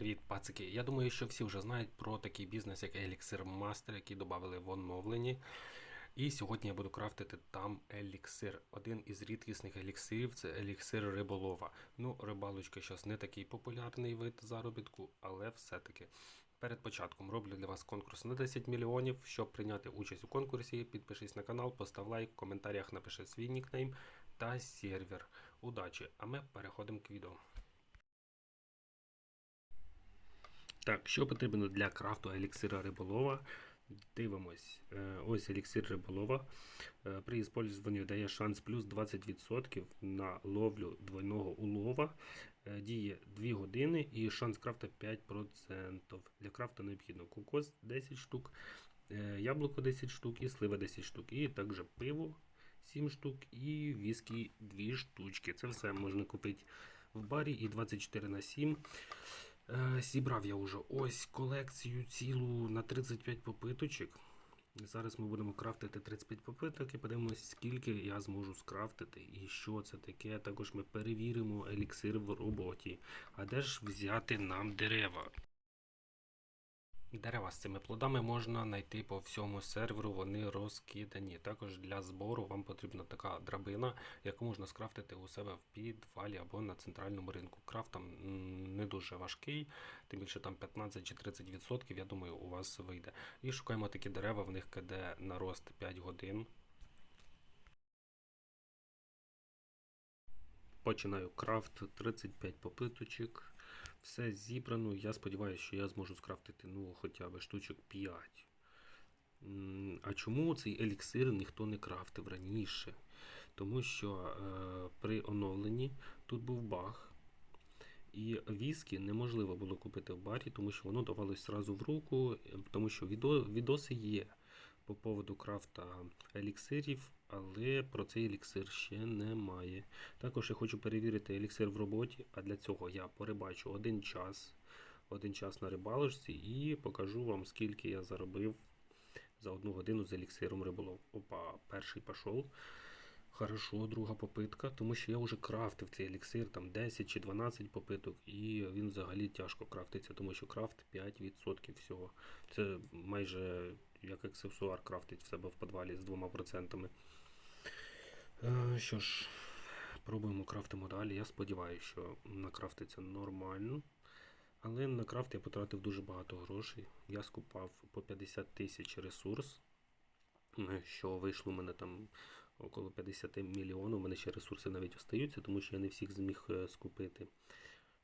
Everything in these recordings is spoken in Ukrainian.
Привіт, пацики. Я думаю, що всі вже знають про такий бізнес, як Elixir Master, який додали в оновленні. І сьогодні я буду крафтити там еліксир. Один із рідкісних еліксирів це еліксир риболова. Ну, рибалочка зараз не такий популярний вид заробітку, але все-таки. Перед початком роблю для вас конкурс на 10 мільйонів. Щоб прийняти участь у конкурсі, підпишись на канал, постав лайк, в коментарях напиши свій нікнейм та сервер. Удачі! А ми переходимо к відео. Так, що потрібно для крафту еліксира риболова? Дивимось. Е, Ось еліксир риболова. Е, При використанні дає шанс плюс 20% на ловлю двойного улова. Е, Діє 2 години і шанс крафта 5%. Для крафта необхідно кокос 10 штук, яблуко 10 штук і слива 10 штук. І також пиво 7 штук і віскі 2 штучки. Це все можна купити в барі і 24 на 7. Е, Зібрав я вже ось колекцію цілу на 35 попиточок. Зараз ми будемо крафтити 35 попиток і подивимось, скільки я зможу скрафтити і що це таке. Також ми перевіримо еліксир в роботі. А де ж взяти нам дерева? Дерева з цими плодами можна знайти по всьому серверу, вони розкидані. Також для збору вам потрібна така драбина, яку можна скрафтити у себе в підвалі або на центральному ринку. Крафт дуже важкий, тим більше там 15 чи 30%, я думаю, у вас вийде. І шукаємо такі дерева, в них киде нарост 5 годин. Починаю крафт 35 попиточок. Все зібрано. Я сподіваюся, що я зможу скрафтити ну, хоча б штучок 5. А чому цей еліксир ніхто не крафтив раніше? Тому що е, при оновленні тут був баг. І віскі неможливо було купити в барі, тому що воно давалось зразу в руку, е, тому що відо, відоси є по поводу крафта еліксирів, але про цей еліксир ще немає. Також я хочу перевірити еліксир в роботі, а для цього я порибачу один час, один час на рибалочці і покажу вам, скільки я заробив за одну годину з еліксиром риболов. Опа, перший пішов. Хорошо, друга попитка, тому що я вже крафтив цей еліксир, там 10 чи 12 попиток, і він взагалі тяжко крафтиться, тому що крафт 5% всього. Це майже як аксесуар крафтить в себе в підвалі з 2%. Е, Що ж, пробуємо крафтимо далі. Я сподіваюся, що накрафтиться нормально. Але на крафт я потратив дуже багато грошей. Я скупав по 50 тисяч ресурс, е, що вийшло у мене там около 50 мільйонів. У мене ще ресурси навіть остаються, тому що я не всіх зміг е, скупити.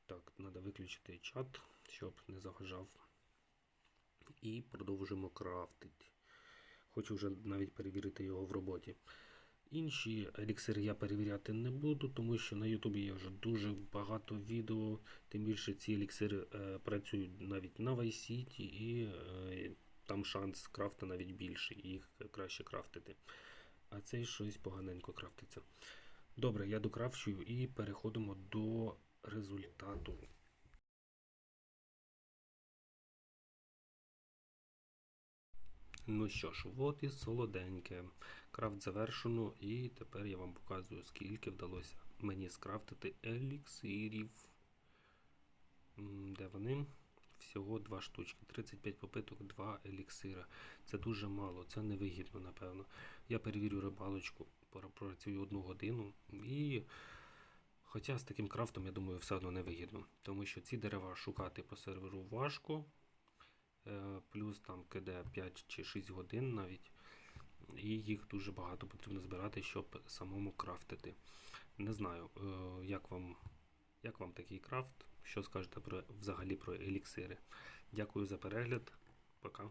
Так, треба виключити чат, щоб не заважав. І продовжимо крафтити. Хочу вже навіть перевірити його в роботі. Інші еліксири я перевіряти не буду, тому що на Ютубі є вже дуже багато відео. Тим більше ці еліксири е, працюють навіть на Vice City і е, там шанс крафта навіть більший, їх краще крафтити. А цей щось поганенько крафтиться. Добре, я докрафчую і переходимо до результату. Ну що ж, от і солоденьке. Крафт завершено, і тепер я вам показую, скільки вдалося мені скрафтити еліксирів. Де вони? Всього два штучки. 35 попиток, 2 еліксира. Це дуже мало, це невигідно, напевно. Я перевірю рибалочку, працюю одну годину і. Хоча з таким крафтом, я думаю, все одно невигідно. Тому що ці дерева шукати по серверу важко. Е, Плюс там киде 5 чи 6 годин навіть. І їх дуже багато потрібно збирати, щоб самому крафтити. Не знаю, е, як вам, як вам такий крафт, що скажете про, взагалі про еліксири. Дякую за перегляд. Пока.